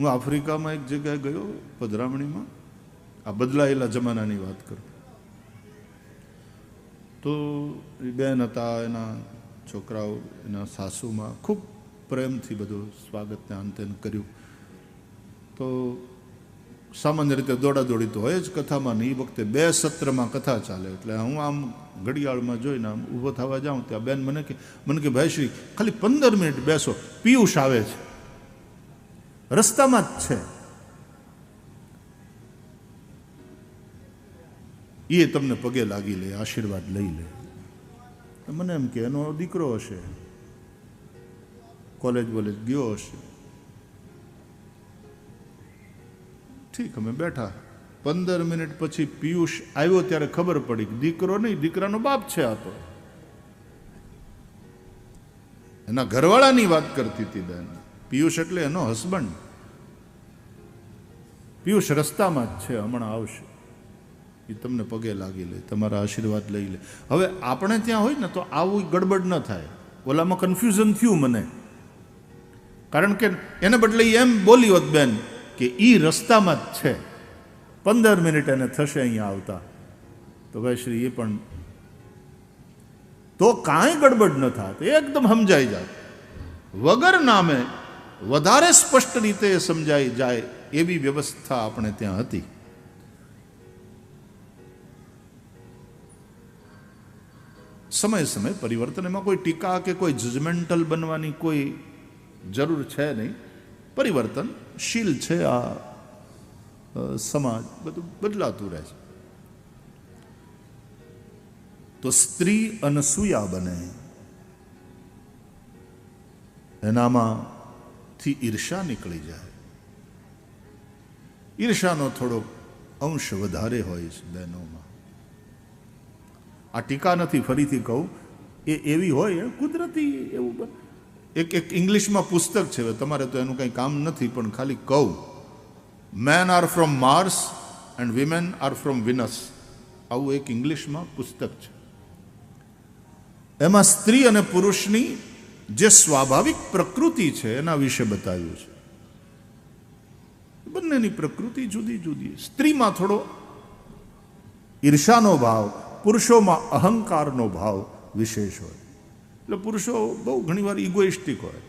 હું આફ્રિકામાં એક જગ્યાએ ગયો, પધરામણીમાં. આ બદલાયેલા જમાનાની વાત કરું. તો એ બેન હતા, એના છોકરાઓ, એના સાસુમાં ખૂબ પ્રેમથી બધું સ્વાગતને અંતે કર્યું. તો સામાન્ય રીતે દોડાદોડી તો હોય જ કથામાં, ને એ વખતે બે સત્રમાં કથા ચાલે. એટલે હું આમ ઘડિયાળમાં જોઈને આમ ઊભો થવા જાઉં, ત્યાં બેન મને કે મને કે, ભાઈ શ્રી, ખાલી પંદર મિનિટ બેસો, પિયુષ આવે છે. રસ્તામાં જ છે. એ તમને પગે લાગી લે, આશીર્વાદ લઈ લે. મને એમ કે, એનો દીકરો હશે. કોલેજ વોલેજ ગયો હશે. ઠીક, અમે બેઠા. પંદર મિનિટ પછી પિયુષ આવ્યો ત્યારે ખબર પડી કે દીકરો નહીં, દીકરાનો બાપ છે આ તો. એના ઘરવાળાની વાત કરતી હતી બેન. પિયુષ એટલે એનો હસબન્ડ પિયુષ રસ્તામાં જ છે, હમણાં આવશે. એ તમને પગે લાગી લે, તમારા આશીર્વાદ લઈ લે. હવે આપણે ત્યાં હોય ને તો આવું ગડબડ ન થાય. ઓલામાં કન્ફ્યુઝન થયું મને. કારણ કે એને બદલે એમ બોલી હોત બેન કે એ રસ્તામાં જ છે. પંદર મિનિટ એને થશે અહીંયા આવતા. તો ભાઈ શ્રી એ પણ તો કાંઈ ગડબડ ન થાત એકદમ સમજાઈ જાય વગર નામે વધારે સ્પષ્ટ રીતે સમજાઈ જાય એવી વ્યવસ્થા આપણે ત્યાં હતી. સમય સમય પરિવર્તન એમાં કોઈ ટીકા કે કોઈ જજમેન્ટલ બનવાની કોઈ જરૂર છે નહીં. પરિવર્તનશીલ છે આ સમાજ, બધું બદલાતું રહે છે. તો સ્ત્રી અનસૂયા બને. એનામાંથી ઈર્ષા નીકળી જાય. ઈર્ષાનો થોડો અંશ વધારે હોય છે બહેનોમાં. આ ટીકા નથી, ફરીથી કહું, એ એવી હોય કુદરતી એવું એક એક ઇંગ્લિશમાં પુસ્તક છે તમારે તો એનું કંઈ કામ નથી, પણ ખાલી કહું. Men are from Mars and women are from Venus આવું એક ઇંગ્લિશમાં પુસ્તક છે. એમાં સ્ત્રી અને પુરુષની જે સ્વાભાવિક પ્રકૃતિ છે એના વિશે બતાવ્યું છે. બંનેની પ્રકૃતિ જુદી જુદી સ્ત્રીમાં થોડો ઈર્ષાનો ભાવ, પુરુષોમાં અહંકારનો ભાવ વિશેષ હોય. એટલે પુરુષો બહુ ઘણીવાર ઇગોઇસ્ટિક હોય.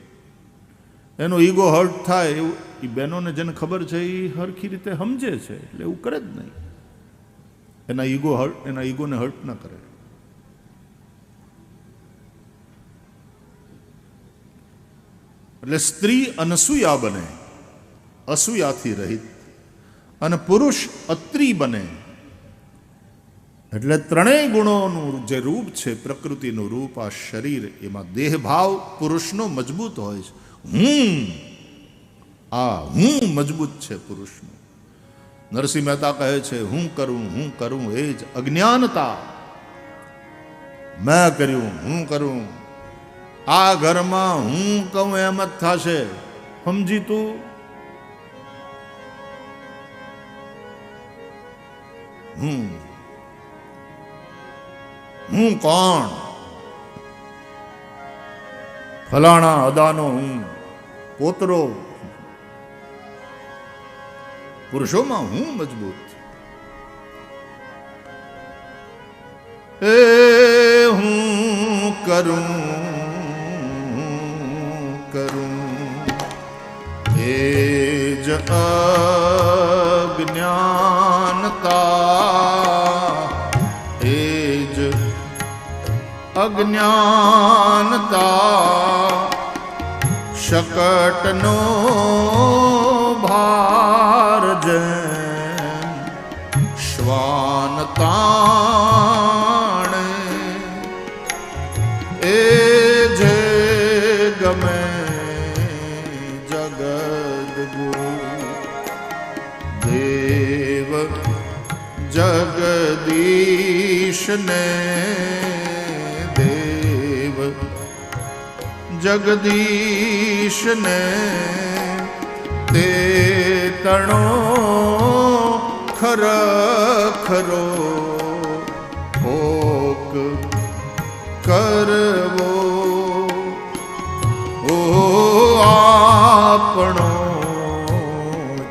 એનો ઈગો હર્ટ થાય એવું એ બહેનોને જેને ખબર છે એ હરખી રીતે સમજે છે, એટલે એવું કરે જ નહીં. એના ઈગો હર્ટ, એના ઈગોને હર્ટ ન કરે. એટલે સ્ત્રી અનસૂયા બને, અસૂયાથી રહિત. અને પુરુષ અત્રી બને. એટલે ત્રણેય ગુણોનું જે રૂપ છે, પ્રકૃતિનું રૂપ, આ શરીર, એમાં દેહભાવ પુરુષનો મજબૂત હોય છે. હું, આ હું મજબૂત છે પુરુષનું. નરસિંહ મહેતા કહે છે, હું કરું હું કરું, એ જ અજ્ઞાનતા. મેં કર્યું, હું કરું. આ ઘરમાં હું કહું એમ જ થશે. સમજી તું? હું હું કોણ? ફલાણા અદાનો હું. પોતરો. પુરુષોમાં હું મજબૂત. એ હું કરું કરું એ જ અજ્ઞાનતા એ જ અજ્ઞાનતા ਜਗਦੀਸ਼ ਨੇ ਦੇਵ। ਜਗਦੀਸ਼ ਨੇ ਤੇ ਤਣੋ ਖਰ ਖਰੋ ਹੋਕ ਕਰਵੋ। ਓ ਆਪਣੋ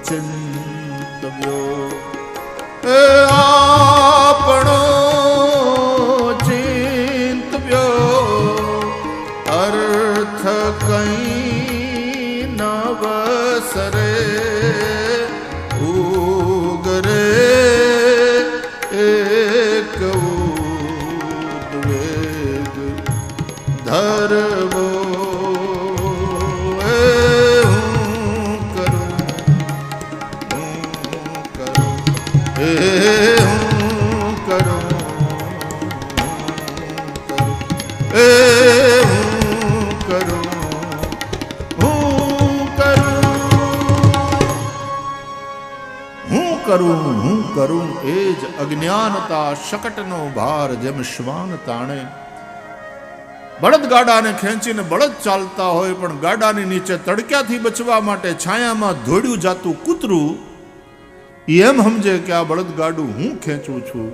ਚਿੰਤਵਿਓ ધરવો હું હું કરું હું કરું એ હું કરું હું કરું હું કરું હું કરું, એ જ અજ્ઞાનતા, શકટનો ભાર જેમ શ્વાન તાણે. બળદ ગાડાને ખેંચીને બળદ ચાલતા હોય, પણ ગાડાની નીચે તડક્યાથી બચવા માટે છાયામાં ધોડ્યું જાતું કૂતરું એમ સમજે કે આ બળદ ગાડું હું ખેંચું છું?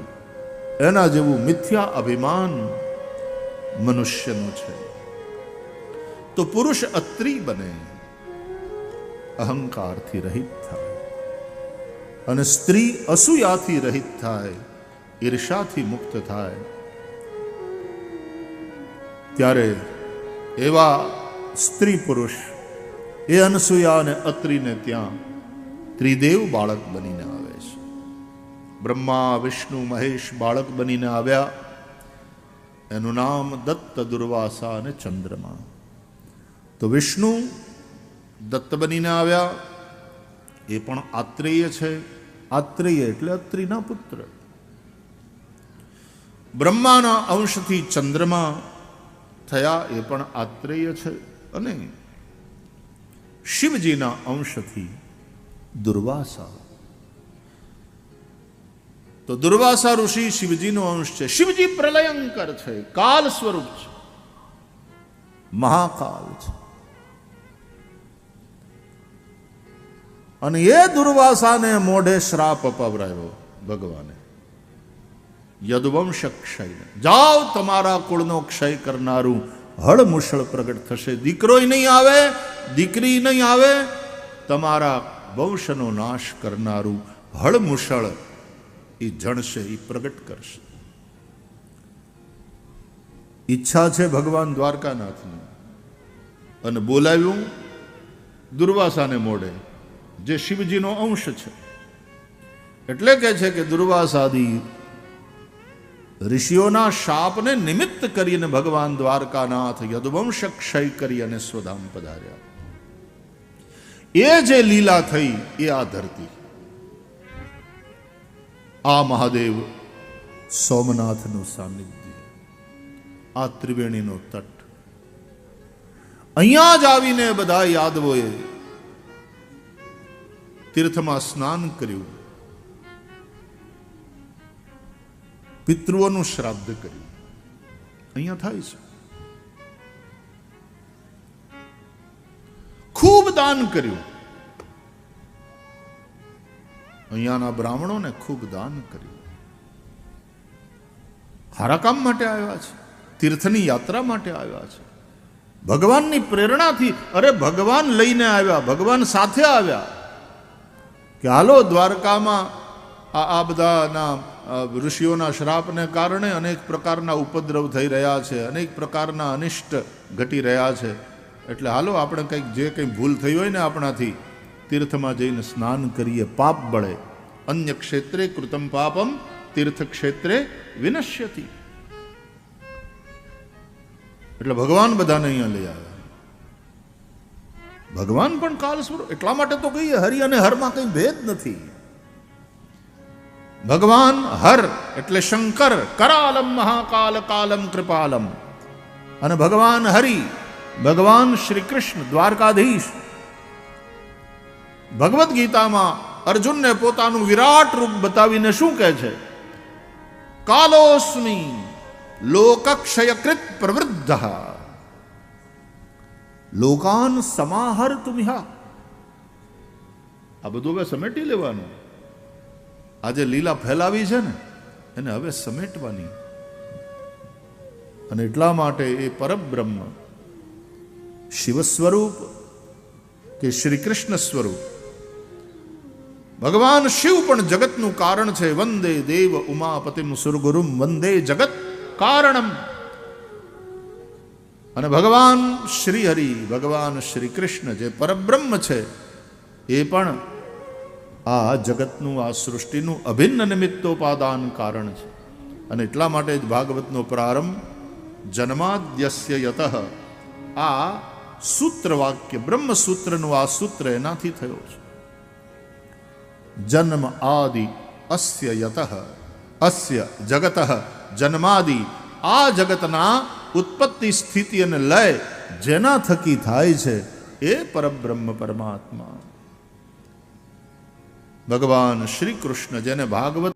એના જેવું મિથ્યા અભિમાન મનુષ્યનું છે. તો પુરુષ અત્રી બને, અહંકારથી રહિત થાય. અને સ્ત્રી અસૂયાથી રહિત થાય ઈર્ષાથી મુક્ત થાય. ત્યારે એવા સ્ત્રી પુરુષ એ અનસૂયા અને અત્રિને ત્યાં ત્રિદેવ બાળક બનીને આવે છે. બ્રહ્મા, વિષ્ણુ, મહેશ બાળક બનીને આવ્યા. એનું નામ દત્ત દુર્વાસા અને ચંદ્રમા. તો વિષ્ણુ દત્ત બનીને આવ્યા. એ પણ આત્રેય છે. આત્રેય એટલે અત્રિના પુત્ર. બ્રહ્માના અંશથી ચંદ્રમા થયા એ પણ આત્રેય છે અને શિવજીના અંશથી દુર્વાસા. તો દુર્વાસા ઋષિ શિવજીનો અંશ છે. શિવજી પ્રલયંકર છે. કાલ સ્વરૂપ છે. મહાકાલ છે. અને એ દુર્વાસાને મોઢે શ્રાપ અપાવરાયો ભગવાને. યદવંશ ક્ષય. જાઓ તમારા કુળનો ક્ષય કરનારું હળમુશળ પ્રગટ થશે. દીકરોય નહીં આવે, દીકરી નહીં આવે, તમારા વંશનો નાશ કરનારું હળમુશળ એ જણશે એ પ્રગટ કરશે. ઈચ્છા છે ભગવાન દ્વારકાનાથની. અને બોલાવ્યું દુર્વાસાને મોઢે, જે શિવજીનો અંશ છે. એટલે કે છે કે દુર્વાસાદી ઋષિઓના શાપને નિમિત્ત કરીને ભગવાન દ્વારકાનાથ યદુવંશ ક્ષય કરી અને સ્વધામ પધાર્યા. એ જે લીલા થઈ, એ આ ધરતી. આ મહાદેવ સોમનાથનું સાનિધ્ય. આ ત્રિવેણીનો તટ. અહીંયા જ આવીને બધા યાદવોએ તીર્થમાં સ્નાન કર્યું. પિતૃઓનું શ્રાદ્ધ કર્યું. અહીંયા થાય છે. ખૂબ દાન કર્યું. અહીંયાના બ્રાહ્મણોને ખૂબ દાન કર્યું. હારા કામ માટે આવ્યા છે. તીર્થની યાત્રા માટે આવ્યા છે. ભગવાનની પ્રેરણાથી, અરે ભગવાન લઈને આવ્યા, ભગવાન સાથે આવ્યા. કે હાલો દ્વારકામાં આ આ બધાના ઋષિઓના શ્રાપને કારણે અનેક પ્રકારના ઉપદ્રવ થઈ રહ્યા છે, અનેક પ્રકારના અનિષ્ટ ઘટી રહ્યા છે. એટલે હાલો આપણે કંઈક જે કંઈ ભૂલ થઈ હોય ને આપણાથી, તીર્થમાં જઈને સ્નાન કરીએ, પાપ બળે. અન્ય ક્ષેત્રે કૃતમ પાપમ, તીર્થ ક્ષેત્રે વિનશ્યતી. એટલે ભગવાન બધાને અહીંયા લઈ આવ્યા. ભગવાન પણ કાલ સ્વરૂપ એટલા માટે તો કહીએ, હરિ અને હરમાં કંઈ ભેદ નથી. ભગવાન હર એટલે શંકર, કરાલમ, મહાકાલ, કાલમ, કૃપાલમ. અને ભગવાન હરિ, ભગવાન શ્રી કૃષ્ણ દ્વારકાધીશ. ભગવદ્ ગીતામાં અર્જુનને પોતાનું વિરાટ રૂપ બતાવીને શું કહે છે? કાલોસ્મી લોકક્ષયકૃત પ્રવૃદ્ધ. લોકાન સમાહર તુમિહા આ બધું હવે સમેટી લેવાનું. આજે લીલા ફેલાવી છે ને, એને હવે સમેટવાની. અને એટલા માટે એ પરબ્રહ્મ શિવ સ્વરૂપ કે શ્રી કૃષ્ણ સ્વરૂપ. ભગવાન શિવ પણ જગતનું કારણ છે. વંદે દેવ ઉમાપતિમ સુરગુરુમ વંદે જગત કારણમ. અને ભગવાન શ્રી હરિ ભગવાન શ્રી કૃષ્ણ જે પરબ્રહ્મ છે, એ પણ આ જગતનું, આ સૃષ્ટિનું અભિન્ન નિમિત્તોપાદાન કારણ છે. અને એટલા માટે જ ભાગવતનો પ્રારંભ, જન્માદ્યસ્ય યત. આ સૂત્ર વાક્ય બ્રહ્મસૂત્રનું આ સૂત્ર એનાથી થયો છે. જન્મ આદિ અસ્ય યત. અસ્ય જગત. જન્માદિ આ જગતના ઉત્પત્તિ સ્થિતિ અને લય જેના થકી થાય છે એ પરબ્રહ્મ પરમાત્મા. ભગવાન શ્રી કૃષ્ણ જેને ભાગવત